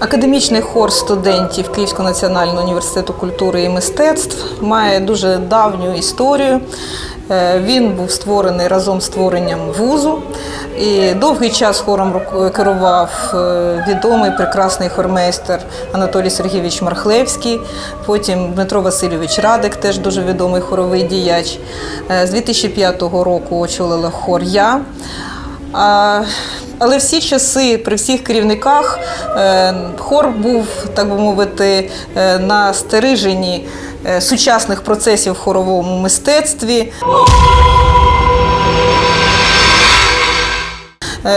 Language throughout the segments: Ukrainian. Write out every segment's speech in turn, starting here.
Академічний хор студентів Київського національного університету культури і мистецтв має дуже давню історію. Е, Він був створений разом з створенням вузу. І довгий час хором керував е, відомий прекрасний хормейстер Анатолій Сергійович Мархлевський, потім Дмитро Васильович Радик, теж дуже відомий хоровий діяч. Е, З 2005 року очолила хор я. Але всі часи при всіх керівниках е, хор був, так би мовити, е, на стериженні е, сучасних процесів в хоровому мистецтві.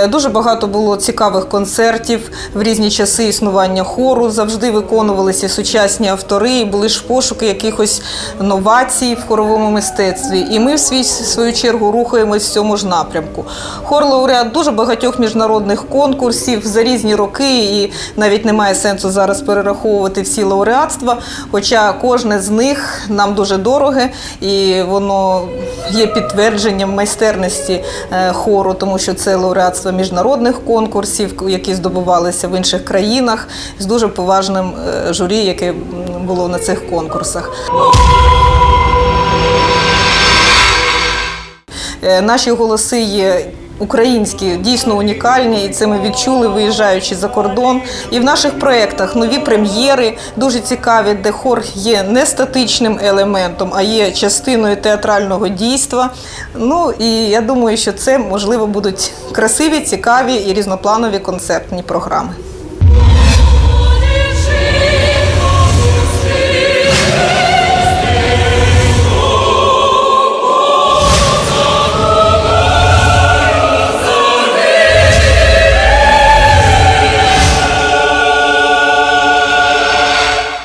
Дуже багато було цікавих концертів в різні часи існування хору. Завжди виконувалися сучасні автори, і були ж пошуки якихось новацій в хоровому мистецтві. І ми в свій, в свою чергу рухаємось в цьому ж напрямку. Хор лауреат дуже багатьох міжнародних конкурсів за різні роки, і навіть немає сенсу зараз перераховувати всі лауреатства. Хоча кожне з них нам дуже дороге, і воно є підтвердженням майстерності е, хору, тому що це лауреатство міжнародних конкурсів, які здобувалися в інших країнах з дуже поважним е, журі, яке було на цих конкурсах. Е, Наші голоси є українські, дійсно унікальні, і це ми відчули, виїжджаючи за кордон. І в наших проєктах нові прем'єри дуже цікаві, де хор є не статичним елементом, а є частиною театрального дійства. Ну і я думаю, що це можливо будуть красиві, цікаві і різнопланові концертні програми.